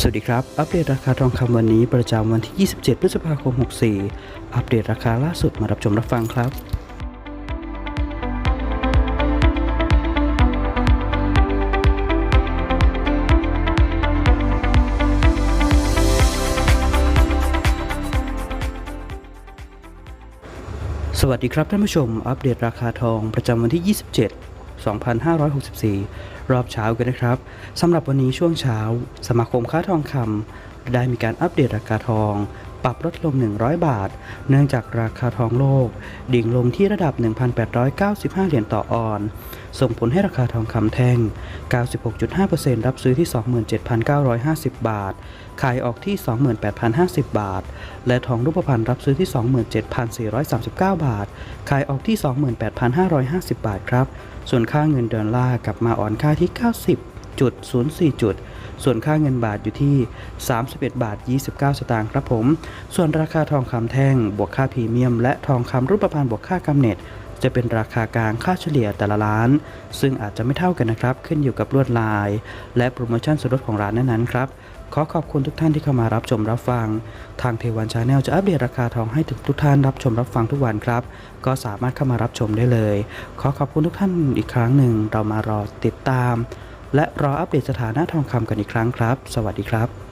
สวัสดีครับ อัปเดตราคาทองคำวันนี้ประจำวันที่ 27 พฤษภาคม 64 อัปเดตราคาล่าสุดมารับชมรับฟังครับสวัสดีครับท่านผู้ชม อัปเดตราคาทองประจำวันที่ 27 2564 รอบเช้ากันนะครับสำหรับวันนี้ช่วงเช้า สมาคมค้าทองคำได้มีการอัปเดตราคาทอง ปรับลดลง 100 บาท เนื่องจากราคาทองโลก ดิ่งลงที่ระดับ 1,895 เหรียญต่อออน ส่งผลให้ราคาทองคำแท่ง 96.5%รับซื้อที่ 27,950 บาท ขายออกที่ 28,050 บาท และทองรูปพรรณรับซื้อที่ 27,439 บาท ขายออกที่ 28,550 บาทครับ ส่วนค่าเงินดอลลาร์กลับมาอ่อนค่าที่ 90 90.04 จุด ส่วนค่าเงินบาทอยู่ที่ 31 บาท 29 สตางค์ครับผม ส่วนราคาทองคำแท่ง บวกค่าพรีเมียม และทองคำรูปพรรณบวกค่ากำเนิดจะเป็นราคากลางค่าเฉลี่ยแต่ละร้าน ซึ่งอาจจะไม่เท่ากันนะครับ ขึ้นอยู่กับลวดลาย และโปรโมชั่นส่วนลดของร้านนั้นๆครับ ขอขอบคุณทุกท่านที่เข้ามารับชมรับฟัง ทางเทวันชาแนลจะอัปเดตราคาทองให้ถึงทุกท่านรับชมรับฟังทุกวันครับ ก็สามารถเข้ามารับชมได้เลย ขอขอบคุณทุกท่านอีกครั้งหนึ่ง เรามารอติดตาม และรออัปเดตสถานะทองคำกันอีกครั้งครับ สวัสดีครับ